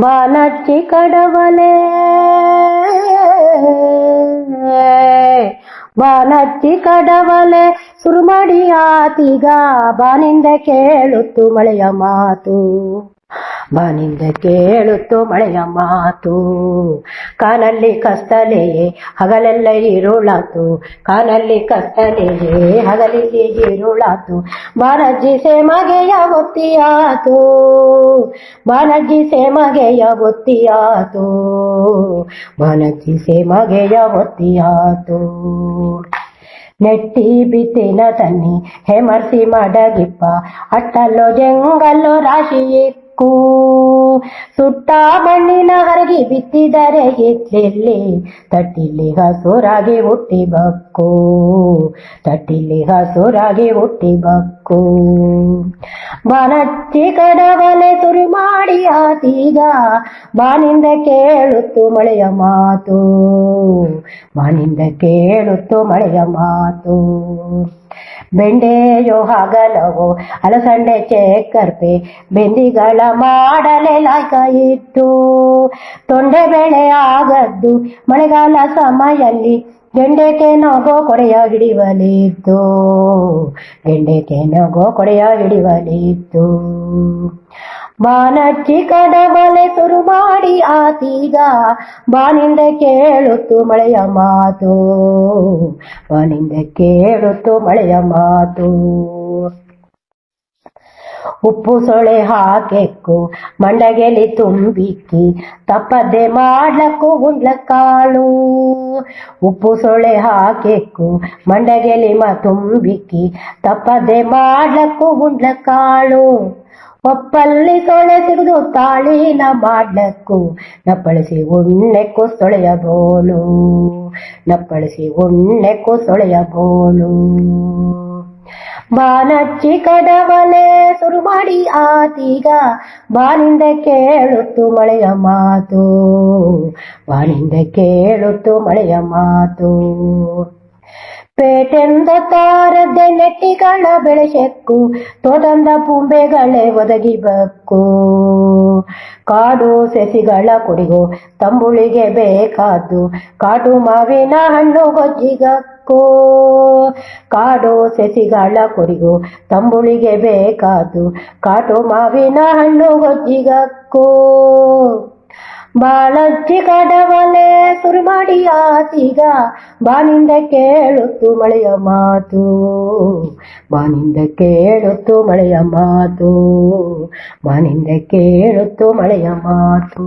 ಬಾನಚ್ಚಿ ಕಡವಲೆ. ಬಾನಚ್ಚಿ ಕಡವಲೆ. ಸುರುಮಡಿಯಾತಿಗ ಬಾನಿಂದ ಕೇಳುತ್ತು ಮಳೆಯ ಮಾತು. ಬಾನಿಂದ ಕೇಳುತ್ತು ಮಳೆಯ ಮಾತು. ಕಾನಲ್ಲಿ ಕಸ್ತಲೆಯೇ ಹಗಲೆಲ್ಲ ಇರುಳಾತು. ಕಾನಲ್ಲಿ ಕಸ್ತಲೆಯೇ ಹಗಲಿಗೆ ಇರುಳಾತು. ಬಾನಜ್ಜಿ ಸೇಮಗೆಯ ಒತ್ತಿಯಾತು ಬಾನಜ್ಜಿ ಸೇಮಗೆಯ ಒತ್ತಿಯಾತು ಬಾನಜ್ಜಿ ಸೇಮಗೆಯ ಒತ್ತಿಯಾತು ನೆಟ್ಟಿ ಬಿತ್ತಿನ ತನ್ನಿ ಹೆಮರ್ಸಿ ಮಾಡಗಿಪ್ಪ. ಅಟ್ಟಲ್ಲೋ ಜಂಗಲ್ಲೋ ರಾಶಿ ಇಕ್ಕು ಸುಟ್ಟ ಮಣ್ಣಿನ ಹರಗಿ ಬಿತ್ತಿದರೆ ಎತ್ಲೆಲ್ಲಿ ತಟ್ಟಿಲಿ ಹಸುರಾಗಿ ಹುಟ್ಟಿ ಬಕ್ಕು. ತಟ್ಟಿಲಿ ಹಸುರಾಗಿ ಹುಟ್ಟಿ ಬಕ್ಕು. ಮನಚ್ಚಿ ಕಡವಲೆ ಸುರಿ ಮಾಡಿ ಆತೀಗ ಬಾನಿಂದ ಕೇಳುತ್ತು ಮಳೆಯ ಮಾತು. ಬಾನಿಂದ ಕೇಳುತ್ತು ಮಳೆಯ ಮಾತು. ಬೆಂಡೆಯೋ ಹಗಲವೋ, ಅಲಸಂಡೆ ಚೇಕರ್ಪೆ ಬೆಂದಿಗಳ ಮಾಡಲೆ ಲಾಯ್ಕ ಇಟ್ಟು. ತೊಂಡೆ ಬೆಳೆ ಆಗದ್ದು ಮಳೆಗಾಲ ಸಮಯಲ್ಲಿ ಗೆಂಡೆಕೆ ನಗೋ ಕೊಡೆಯ ಹಿಡಿವಲಿದ್ದು. ಗೆಂಡೆಕೆ ನಗೋ ಕೊಡೆಯ ಹಿಡಿವಲಿತ್ತು ಬಾನಚ್ಚಿ ಕಡಬಲೆ ಸುರು ಮಾಡಿ ಆತೀಗ. ಬಾನಿಂದ ಕೇಳುತ್ತು ಮಳೆಯ ಮಾತು. ಬಾನಿಂದ ಕೇಳುತ್ತು ಮಳೆಯ ಮಾತು. ಉಪ್ಪು ಸೊಳೆ ಹಾಕೆಕ್ಕು, ಮಂಡಗೆಲಿ ತುಂಬಿಕ್ಕಿ, ತಪ್ಪದೆ ಮಾಡ್ಲಕ್ಕು ಕಾಳು. ಉಪ್ಪು ಸೊಳೆ ಹಾಕೆಕ್ಕು, ಮಂಡಗೆಲಿ ಮ ತುಂಬಿಕ್ಕಿ, ತಪ್ಪದೆ ಮಾಡ್ಲಕ್ಕು ಕಾಳು. ಒಪ್ಪಲ್ಲಿ ತೊಳೆ ಸಿಗುದು ತಾಳೀನ ಮಾಡ್ಲಕ್ಕು. ನಪ್ಪಳಿಸಿ ಉಣ್ಣೆಕ್ಕೂ ಸೊಳೆಯ ಬೋಳು ನಪ್ಪಳಿಸಿ ಉಣ್ಣೆಕ್ಕೂ ಸೊಳೆಯ ಬೋಳು ಬಾನಚ್ಚಿ ಕಡವಲೆ ಸುರು ಮಾಡಿ ಆತೀಗ ಬಾನಿಂದ ಕೇಳುತ್ತು ಮಳೆಯ ಮಾತು. ಬಾನಿಂದ ಕೇಳುತ್ತು ಮಳೆಯ ಮಾತು. ಪೇಟೆಂದ ತಾರದೆ ನೆಟ್ಟಿಗಳ ಬೆಳೆಸೆಕ್ಕು ತೋಟಂದ ಪುಂಬೆಗಳೇ ಒದಗಿ ಬಕ್ಕು ಕಾಡು ಸಸಿಗಳ ಕುಡಿಗು, ತಂಬುಳಿಗೆ ಬೇಕಾದ್ದು, ಕಾಡು ಮಾವಿನ ಹಣ್ಣು ಗೊಜ್ಜಿಗಕ್ಕು. ಕಾಡು ಸಸಿಗಳ ಕುಡಿಗು, ತಂಬುಳಿಗೆ ಬೇಕಾದ್ದು ಕಾಟು ಮಾವಿನ ಹಣ್ಣು ಗೊಜ್ಜಿಗಕ್ಕು. ಬಾಳಜ್ಜಿ ಕಡವಲೆ ಸುರು ಮಾಡಿ ಆತೀಗ ಬಾನಿಂದ ಕೇಳುತ್ತು ಮಳೆಯ ಮಾತು ಬಾನಿಂದ ಕೇಳುತ್ತು ಮಳೆಯ ಮಾತು ಬಾನಿಂದ ಕೇಳುತ್ತು ಮಳೆಯ ಮಾತು